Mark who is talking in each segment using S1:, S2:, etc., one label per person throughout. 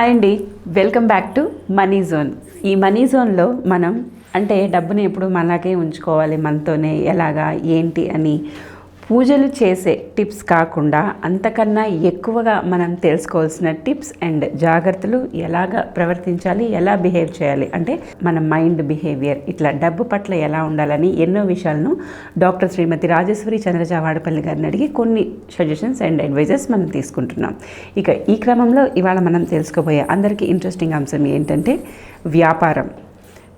S1: Hi అండి. Welcome back to money zone ఈ money జోన్లో మనం అంటే డబ్బుని ఎప్పుడు మనలాగే ఉంచుకోవాలి మనతోనే ఎలాగా ఏంటి అని పూజలు చేసే టిప్స్ కాకుండా అంతకన్నా ఎక్కువగా మనం తెలుసుకోవాల్సిన టిప్స్ అండ్ జాగ్రత్తలు ఎలాగ ప్రవర్తించాలి ఎలా బిహేవ్ చేయాలి? అంటే మన మైండ్ బిహేవియర్ ఇట్లా డబ్బు పట్ల ఎలా ఉండాలని ఎన్నో విషయాలను డాక్టర్ శ్రీమతి రాజేశ్వరి చంద్రజ వాడపల్లి గారిని అడిగి కొన్ని సజెషన్స్ అండ్ అడ్వైజెస్ మనం తీసుకుంటున్నాం. ఇక ఈ క్రమంలో ఇవాళ మనం తెలుసుకోబోయే అందరికీ ఇంట్రెస్టింగ్ అంశం ఏంటంటే వ్యాపారం.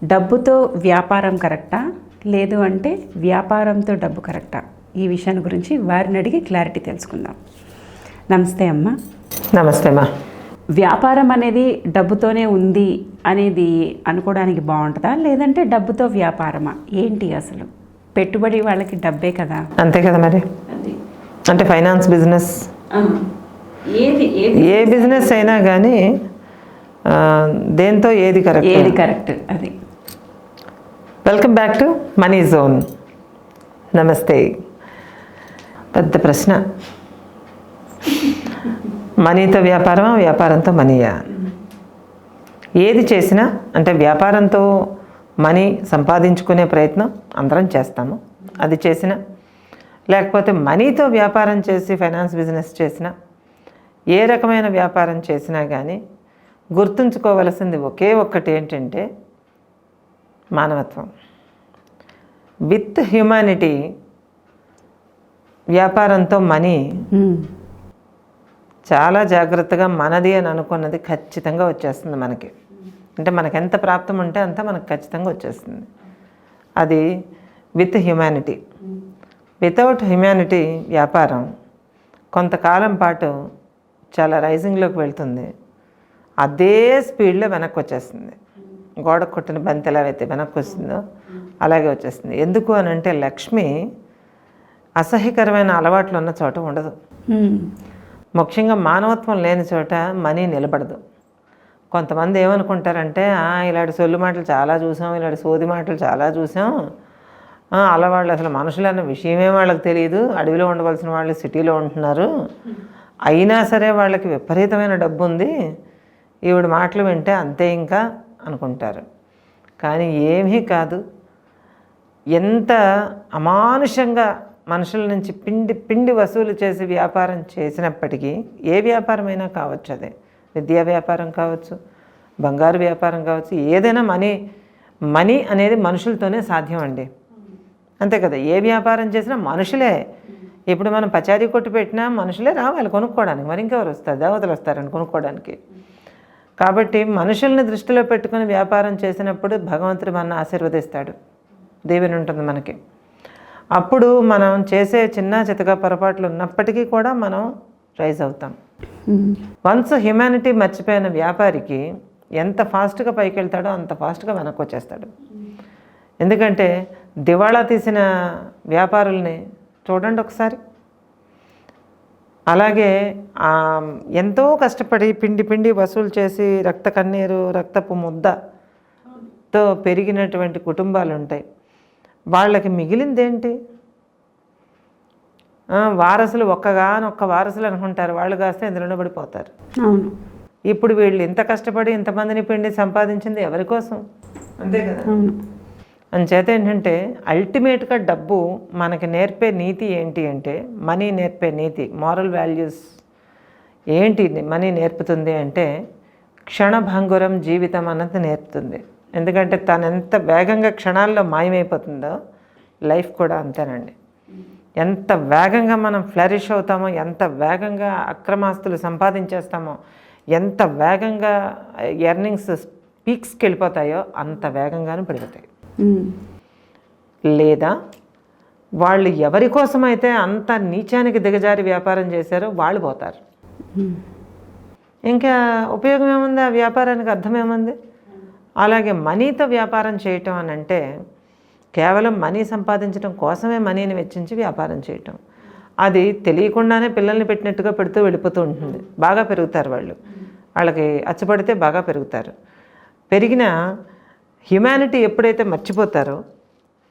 S1: డబ్బుతో వ్యాపారం కరెక్టా? లేదు అంటే వ్యాపారంతో డబ్బు కరెక్టా? ఈ విషయాన్ని గురించి వారిని అడిగి క్లారిటీ తెలుసుకుందాం. నమస్తే అమ్మ.
S2: నమస్తే మా
S1: వ్యాపారం అనేది డబ్బుతోనే ఉంది అనేది అనుకోవడానికి బాగుంటుందా? లేదంటే డబ్బుతో వ్యాపారమా? ఏంటి అసలు? పెట్టుబడి వాళ్ళకి డబ్బే కదా.
S2: అంతే కదా మరి? అంటే ఫైనాన్స్ బిజినెస్.
S1: ఏది
S2: ఏ బిజినెస్ అయినా కానీ దేంతో ఏది కరెక్ట్?
S1: ఏది కరెక్ట్? అది.
S2: Welcome back to money zone. నమస్తే. పెద్ద ప్రశ్న. మనీతో వ్యాపారమా వ్యాపారంతో మనీయా? ఏది చేసినా అంటే వ్యాపారంతో మనీ సంపాదించుకునే ప్రయత్నం అందరం చేస్తాము. అది చేసిన లేకపోతే మనీతో వ్యాపారం చేసి ఫైనాన్స్ బిజినెస్ చేసినా ఏ రకమైన వ్యాపారం చేసినా కానీ గుర్తుంచుకోవలసింది ఒకే ఒక్కటి ఏంటంటే మానవత్వం. విత్ హ్యుమానిటీ వ్యాపారంతో మనీ. చాలా జాగ్రత్తగా మనది అని అనుకున్నది ఖచ్చితంగా వచ్చేస్తుంది మనకి. అంటే మనకి ఎంత ప్రాప్తం ఉంటే అంత మనకు ఖచ్చితంగా వచ్చేస్తుంది. అది విత్ హ్యుమానిటీ. వితౌట్ హ్యుమానిటీ వ్యాపారం కొంతకాలం పాటు చాలా రైజింగ్లోకి వెళ్తుంది. అదే స్పీడ్లో వెనక్కి వచ్చేస్తుంది. గోడ కొట్టిన బంతి ఎలా అయితే వెనక్కి వస్తుందో అలాగే వచ్చేస్తుంది. ఎందుకు అని అంటే లక్ష్మి అసహ్యకరమైన అలవాట్లు ఉన్న చోట ఉండదు. ముఖ్యంగా మానవత్వం లేని చోట మనీ నిలబడదు. కొంతమంది ఏమనుకుంటారంటే "ఆ, ఇలాంటి సొల్లు మాటలు చాలా చూసాం ఇలాంటి సోది మాటలు చాలా చూసాం. అలా వాళ్ళు అసలు మనుషులు అన్న విషయమే వాళ్ళకి తెలియదు. అడవిలో ఉండవలసిన వాళ్ళు సిటీలో ఉంటున్నారు. అయినా సరే వాళ్ళకి విపరీతమైన డబ్బు ఉంది ఈవిడ మాటలు వింటే అంతే ఇంకా అనుకుంటారు. కానీ ఏమీ కాదు. ఎంత అమానుషంగా మనుషుల నుంచి పిండి పిండి వసూలు చేసి వ్యాపారం చేసినప్పటికీ ఏ వ్యాపారమైనా కావచ్చు అదే. విద్యా వ్యాపారం కావచ్చు బంగారు వ్యాపారం కావచ్చు ఏదైనా మనీ మనీ అనేది మనుషులతోనే సాధ్యం అండి. అంతే కదా ఏ వ్యాపారం చేసినా మనుషులే. ఇప్పుడు మనం పచారీ కొట్టు పెట్టినా మనుషులే రావాలి కొనుక్కోవడానికి. మరి ఇంకెవరు వస్తారు? దేవతలు వస్తారని కొనుక్కోవడానికి. కాబట్టి మనుషుల్ని దృష్టిలో పెట్టుకుని వ్యాపారం చేసినప్పుడు భగవంతుడు మన ఆశీర్వదిస్తాడు. దేవుని ఉంటుంది మనకి. అప్పుడు మనం చేసే చిన్న చితక పొరపాట్లు ఉన్నప్పటికీ కూడా మనం రైజ్ అవుతాం. వన్స్ హ్యుమానిటీ మర్చిపోయిన వ్యాపారికి ఎంత ఫాస్ట్గా పైకి వెళ్తాడో అంత ఫాస్ట్గా వెనక్కి వచ్చేస్తాడు ఎందుకంటే దివాళా తీసిన వ్యాపారుల్ని చూడండి ఒకసారి. అలాగే ఎంతో కష్టపడి పిండి పిండి వసూలు చేసి రక్త కన్నీరు రక్తపు ముద్దతో పెరిగినటువంటి కుటుంబాలు ఉంటాయి వాళ్ళకి మిగిలిందేంటి? వారసులు ఒక్కగానొక్క వారసులు అనుకుంటారు. వాళ్ళు కాస్తే ఇందులో పడిపోతారు
S1: అవును.
S2: ఇప్పుడు వీళ్ళు ఇంత కష్టపడి ఇంతమందిని పిండి సంపాదించింది ఎవరి కోసం? అంతే కదా? అంచేత ఏంటంటే అల్టిమేట్గా డబ్బు మనకి నేర్పే నీతి ఏంటి అంటే మనీ నేర్పే నీతి మారల్ వాల్యూస్ ఏంటి మనీ నేర్పుతుంది అంటే క్షణభంగురం జీవితం అన్నది నేర్పుతుంది. ఎందుకంటే తను ఎంత వేగంగా క్షణాల్లో మాయమైపోతుందో లైఫ్ కూడా అంతేనండి. ఎంత వేగంగా మనం ఫ్లరిష్ అవుతామో ఎంత వేగంగా అక్రమాస్తులు సంపాదించేస్తామో ఎంత వేగంగా ఎర్నింగ్స్ పీక్స్కి వెళ్ళిపోతాయో అంత వేగంగానే
S1: మ్మ్.
S2: లేదా వాళ్ళు ఎవరి కోసమైతే అంత నీచానికి దిగజారి వ్యాపారం చేశారో వాళ్ళు పోతారు. ఇంకా ఉపయోగం ఏముంది? ఆ వ్యాపారానికి అర్థం ఏముంది? అలాగే మనీతో వ్యాపారం చేయటం అని అంటే కేవలం మనీ సంపాదించడం కోసమే మనీని వెచ్చించి వ్యాపారం చేయటం. అది తెలియకుండానే పిల్లల్ని పెట్టినట్టుగా పెడుతూ వెళ్ళిపోతూ ఉంటుంది. బాగా పెరుగుతారు వాళ్ళు. వాళ్ళకి అచ్చపడితే బాగా పెరుగుతారు. పెరిగిన హ్యుమానిటీ ఎప్పుడైతే మర్చిపోతారో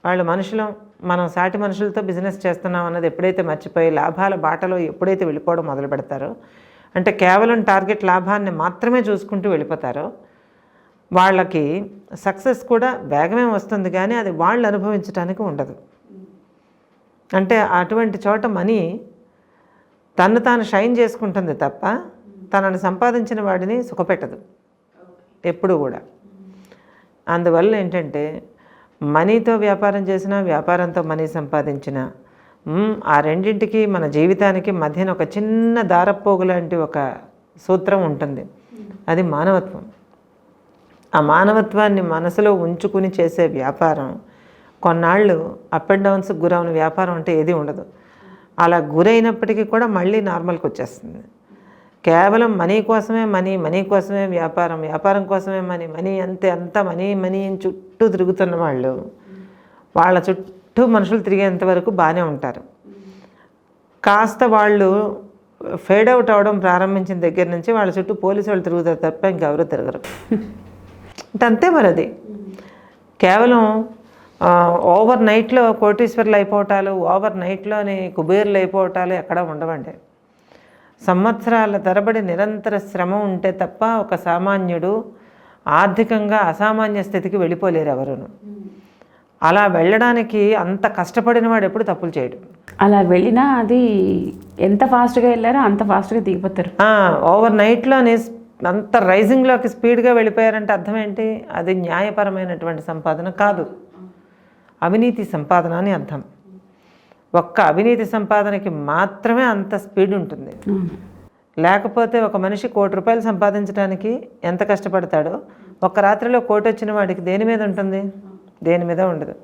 S2: వాళ్ళు మనుషులు మనం సాటి మనుషులతో బిజినెస్ చేస్తున్నాం అన్నది ఎప్పుడైతే మర్చిపోయి లాభాల బాటలో ఎప్పుడైతే వెళ్ళిపోవడం మొదలు పెడతారో అంటే కేవలం టార్గెట్ లాభాన్ని మాత్రమే చూసుకుంటూ వెళ్ళిపోతారో వాళ్ళకి సక్సెస్ కూడా వేగమే వస్తుంది కానీ అది వాళ్ళు అనుభవించడానికి ఉండదు. అంటే అటువంటి చోట మనీ తను తాను షైన్ చేసుకుంటుంది తప్ప తనను సంపాదించిన వాడిని సుఖపెట్టదు. ఎప్పుడు కూడా. అందువల్ల ఏంటంటే మనీతో వ్యాపారం చేసినా వ్యాపారంతో మనీ సంపాదించిన ఆ రెండింటికి మన జీవితానికి మధ్యన ఒక చిన్న దారపోగు లాంటి ఒక సూత్రం ఉంటుంది. అది మానవత్వం. ఆ మానవత్వాన్ని మనసులో ఉంచుకుని చేసే వ్యాపారం కొన్నాళ్ళు అప్ అండ్ డౌన్స్ గురవున వ్యాపారం అంటే ఏది ఉండదు. అలా గురైనప్పటికీ కూడా మళ్ళీ నార్మల్కి వచ్చేస్తుంది. కేవలం మనీ కోసమే మనీ మనీ కోసమే వ్యాపారం వ్యాపారం కోసమే మనీ మనీ అంతే అంతా మనీ మనీ అని చుట్టూ తిరుగుతున్న వాళ్ళు వాళ్ళ చుట్టూ మనుషులు తిరిగేంత వరకు బాగానే ఉంటారు. కాస్త వాళ్ళు ఫేడ్ అవుట్ అవడం ప్రారంభించిన దగ్గర నుంచి వాళ్ళ చుట్టూ పోలీసు వాళ్ళు తిరుగుతారు తప్ప ఇంకెవరూ తిరగరు. అంతే మరి అది కేవలం ఓవర్ నైట్లో కోటీశ్వర్లు అయిపోవటాలు ఓవర్ నైట్లోని కుబేర్లు అయిపోవటాలు ఎక్కడ ఉండవండి. సంవత్సరాల తరబడి నిరంతర శ్రమ ఉంటే తప్ప ఒక సామాన్యుడు ఆర్థికంగా అసామాన్య స్థితికి వెళ్ళిపోలేరు ఎవరును. అలా వెళ్ళడానికి అంత కష్టపడిన వాడు ఎప్పుడు తప్పులు చేయడు.
S1: అలా వెళ్ళినా అది ఎంత ఫాస్ట్గా వెళ్ళారో అంత ఫాస్ట్గా దిగిపోతారు.
S2: ఓవర్ నైట్లోని అంత రైజింగ్లోకి స్పీడ్గా వెళ్ళిపోయారంటే అర్థం ఏంటి అది న్యాయపరమైనటువంటి సంపాదన కాదు. అవినీతి సంపాదన అని అర్థం. ఒక్క అవినీతి సంపాదనకి మాత్రమే అంత స్పీడ్ ఉంటుంది. లేకపోతే ఒక మనిషి కోటి రూపాయలు సంపాదించడానికి ఎంత కష్టపడతాడో? ఒక్క రాత్రిలో కోటి వచ్చిన వాడికి దేని మీద ఉంటుంది? దేని మీద ఉండదు.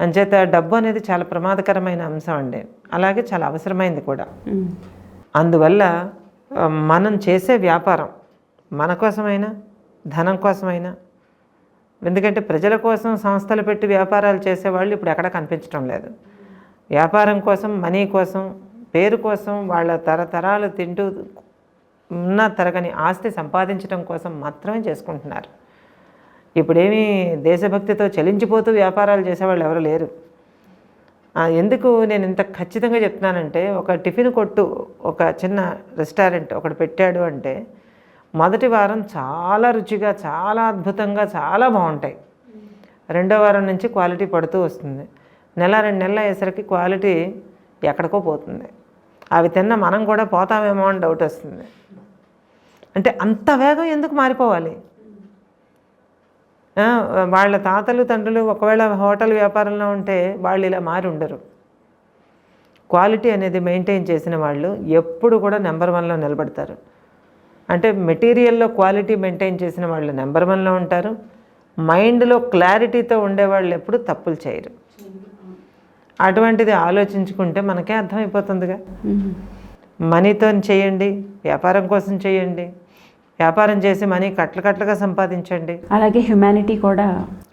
S2: అంచేత డబ్బు అనేది చాలా ప్రమాదకరమైన అంశం అండి. అలాగే చాలా అవసరమైంది కూడా. అందువల్ల మనం చేసే వ్యాపారం మన కోసమైనా ధనం కోసమైనా. ఎందుకంటే ప్రజల కోసం సంస్థలు పెట్టి వ్యాపారాలు చేసేవాళ్ళు ఇప్పుడు ఎక్కడ కనిపించడం లేదు. వ్యాపారం కోసం మనీ కోసం పేరు కోసం వాళ్ళ తరతరాలు తింటూ ఉన్న తరగని ఆస్తి సంపాదించడం కోసం మాత్రమే చేసుకుంటున్నారు. ఇప్పుడేమీ దేశభక్తితో చలించిపోతూ వ్యాపారాలు చేసేవాళ్ళు ఎవరు లేరు. ఎందుకు నేను ఇంత ఖచ్చితంగా చెప్తున్నానంటే ఒక టిఫిన్ కొట్టు ఒక చిన్న రెస్టారెంట్ ఒకటి పెట్టాడు అంటే మొదటి వారం చాలా రుచిగా చాలా అద్భుతంగా చాలా బాగుంటాయి. రెండో వారం నుంచి క్వాలిటీ పడుతూ వస్తుంది. నెల రెండు నెలలు అయ్యేసరికి క్వాలిటీ ఎక్కడికో పోతుంది. అవి తిన్న మనం కూడా పోతామేమో అని డౌట్ వస్తుంది. అంటే అంత వేగం ఎందుకు మారిపోవాలి? వాళ్ళ తాతలు తండ్రులు ఒకవేళ హోటల్ వ్యాపారంలో ఉంటే వాళ్ళు ఇలా మారి ఉండరు. క్వాలిటీ అనేది మెయింటైన్ చేసిన వాళ్ళు ఎప్పుడు కూడా నెంబర్ వన్లో నిలబడతారు. అంటే మెటీరియల్లో క్వాలిటీ మెయింటైన్ చేసిన వాళ్ళు నెంబర్ వన్లో ఉంటారు. మైండ్లో క్లారిటీతో ఉండేవాళ్ళు ఎప్పుడు తప్పులు చేయరు. అటువంటిది ఆలోచించుకుంటే మనకే అర్థమైపోతుందిగా. మనీతో చేయండి వ్యాపారం కోసం చేయండి వ్యాపారం చేసి మనీ కట్ల కట్లుగా సంపాదించండి.
S1: అలాగే హ్యుమానిటీ కూడా.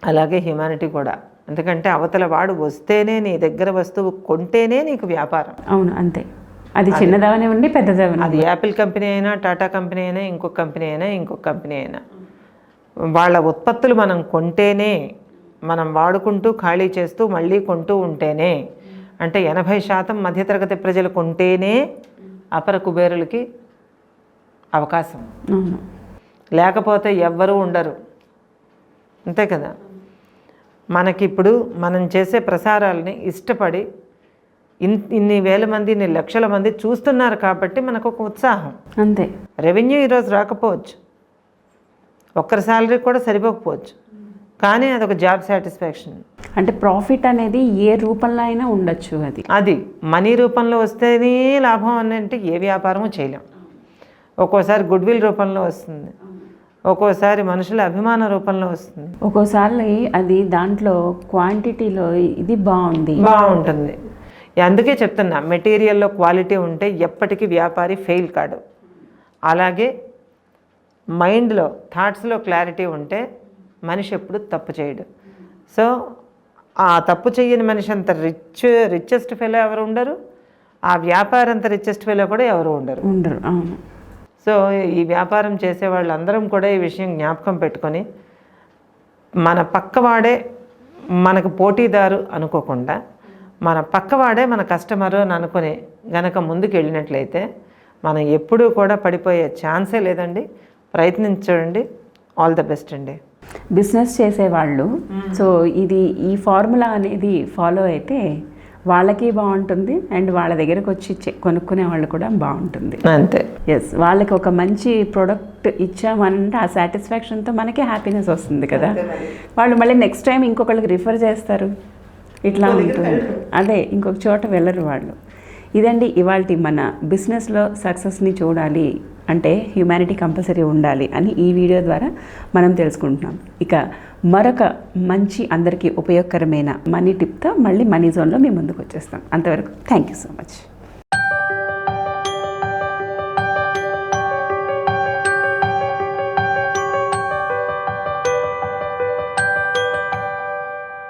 S2: అలాగే హ్యుమానిటీ కూడా. ఎందుకంటే అవతల వాడు వస్తేనే నీ దగ్గర వస్తువు కొంటేనే నీకు వ్యాపారం.
S1: అవును అంతే. అది చిన్నదవనివ్వండి పెద్దదవని
S2: అది యాపిల్ కంపెనీ అయినా టాటా కంపెనీ అయినా ఇంకొక కంపెనీ అయినా ఇంకొక కంపెనీ అయినా. వాళ్ళ ఉత్పత్తులు మనం కొంటేనే మనం వాడుకుంటూ ఖాళీ చేస్తూ మళ్ళీ కొంటూ ఉంటేనే అంటే ఎనభై శాతం మధ్యతరగతి ప్రజలు కొంటేనే అపర కుబేరులకి అవకాశం. లేకపోతే ఎవ్వరూ ఉండరు. అంతే కదా? మనకిప్పుడు మనం చేసే ప్రసారాలని ఇష్టపడి ఇన్ని వేల మంది ఇన్ని లక్షల మంది చూస్తున్నారు కాబట్టి మనకు ఒక ఉత్సాహం.
S1: అంతే.
S2: రెవెన్యూ ఈరోజు రాకపోవచ్చు. ఒక్కరి శాలరీ కూడా సరిపోకపోవచ్చు. కానీ అదొక జాబ్ సాటిస్ఫాక్షన్.
S1: అంటే ప్రాఫిట్ అనేది ఏ రూపంలో అయినా ఉండొచ్చు అది.
S2: అది మనీ రూపంలో వస్తేనే లాభం అని అంటే ఏ వ్యాపారము చేయలేం. ఒక్కోసారి గుడ్ విల్ రూపంలో వస్తుంది. ఒక్కోసారి మనుషుల అభిమాన రూపంలో వస్తుంది.
S1: ఒక్కోసారి అది దాంట్లో క్వాంటిటీలో ఇది బాగుంది.
S2: బాగుంటుంది. అందుకే చెప్తున్నా మెటీరియల్లో క్వాలిటీ ఉంటే ఎప్పటికీ వ్యాపారి ఫెయిల్ కాడు. అలాగే మైండ్లో థాట్స్లో క్లారిటీ ఉంటే మనిషి ఎప్పుడు తప్పు చేయడు. సో ఆ తప్పు చేయని మనిషి అంత రిచ్ రిచెస్ట్ ఫెలో ఎవరు ఉండరు ఆ వ్యాపారం అంత రిచెస్ట్ ఫెలో కూడా ఎవరు ఉండరు.
S1: ఉండరు
S2: సో ఈ వ్యాపారం చేసే వాళ్ళందరం కూడా ఈ విషయం జ్ఞాపకం పెట్టుకొని మన పక్కవాడే మనకు పోటీదారు అనుకోకుండా మన పక్కవాడే మన కస్టమరు అని అనుకుని గనక ముందుకు వెళ్ళినట్లయితే మనం ఎప్పుడూ కూడా పడిపోయే ఛాన్సే లేదండి. ప్రయత్నించండి. ఆల్ ద బెస్ట్ అండి.
S1: బిజినెస్ చేసేవాళ్ళు సో ఇది ఈ ఫార్ములా అనేది ఫాలో అయితే వాళ్ళకి బాగుంటుంది అండ్ వాళ్ళ దగ్గరకు వచ్చి కొనుక్కునే వాళ్ళు కూడా బాగుంటుంది.
S2: అంతే.
S1: ఎస్ వాళ్ళకి ఒక మంచి ప్రోడక్ట్ ఇచ్చామంటే ఆ సాటిస్ఫాక్షన్తో మనకే హ్యాపీనెస్ వస్తుంది కదా. వాళ్ళు మళ్ళీ నెక్స్ట్ టైం ఇంకొకళ్ళకి రిఫర్ చేస్తారు. ఇట్లా ఉంటుంది. అదే ఇంకొక చోట వెళ్ళరు వాళ్ళు. ఇదండి ఇవాళ మన బిజినెస్లో సక్సెస్ని చూడాలి అంటే హ్యుమానిటీ కంపల్సరీ ఉండాలి అని ఈ వీడియో ద్వారా మనం తెలుసుకుంటున్నాం. ఇక మరొక మంచి అందరికీ ఉపయోగకరమైన మనీ టిప్తో మళ్ళీ మనీ జోన్లో మీ ముందుకు వచ్చేస్తాం. అంతవరకు థ్యాంక్ యూ సో మచ్.